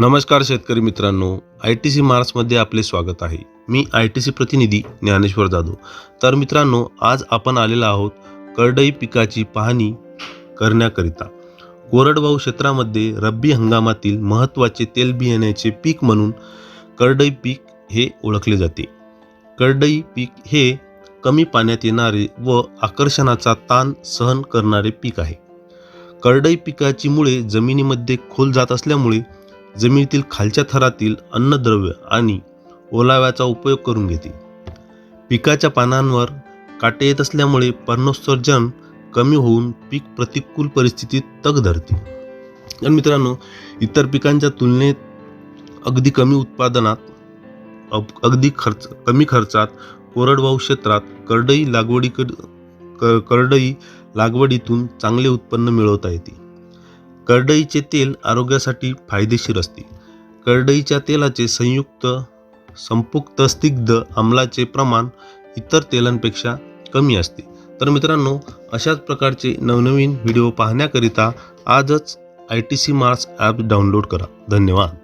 नमस्कार शेतकरी मित्रांनो आय टी सी मार्समध्ये आपले स्वागत आहे. मी आय टी सी प्रतिनिधी ज्ञानेश्वर जाधव. तर मित्रांनो आज आपण आलेलो आहोत करडई पिकाची पाहणी करण्याकरिता. कोरडवाहू क्षेत्रामध्ये रब्बी हंगामातील महत्त्वाचे तेलबियाण्याचे पीक म्हणून करडई पीक हे ओळखले जाते. करडई पीक हे कमी पाण्यात येणारे व आकर्षणाचा ताण सहन करणारे पीक आहे. करडई पिकाची मुळे जमिनीमध्ये खोल जात असल्यामुळे जमिनीतील खालच्या थरातील अन्नद्रव्य आणि ओलाव्याचा उपयोग करून घेते. पिकाच्या पानांवर काटे येत असल्यामुळे पर्णोत्सर्जन कमी होऊन पीक प्रतिकूल परिस्थितीत तग धरते. तर मित्रांनो इतर पिकांच्या तुलनेत अगदी कमी उत्पादनात अगदी खर्च कमी खर्चात कोरडवाहू क्षेत्रात करडई लागवडी कर, करडई लागवडीतून चांगले उत्पन्न मिळवता येते. करडईचे तेल आरोग्यासाठी फायदेशीर असते. करडईच्या तेलाचे संयुक्त संपुक्त स्निग्ध आम्लाचे प्रमाण इतर तेलांपेक्षा कमी असते. तर मित्रांनो अशाच प्रकारचे नवनवीन व्हिडिओ पाहण्याकरिता आजच I T C Mars app download करा. धन्यवाद.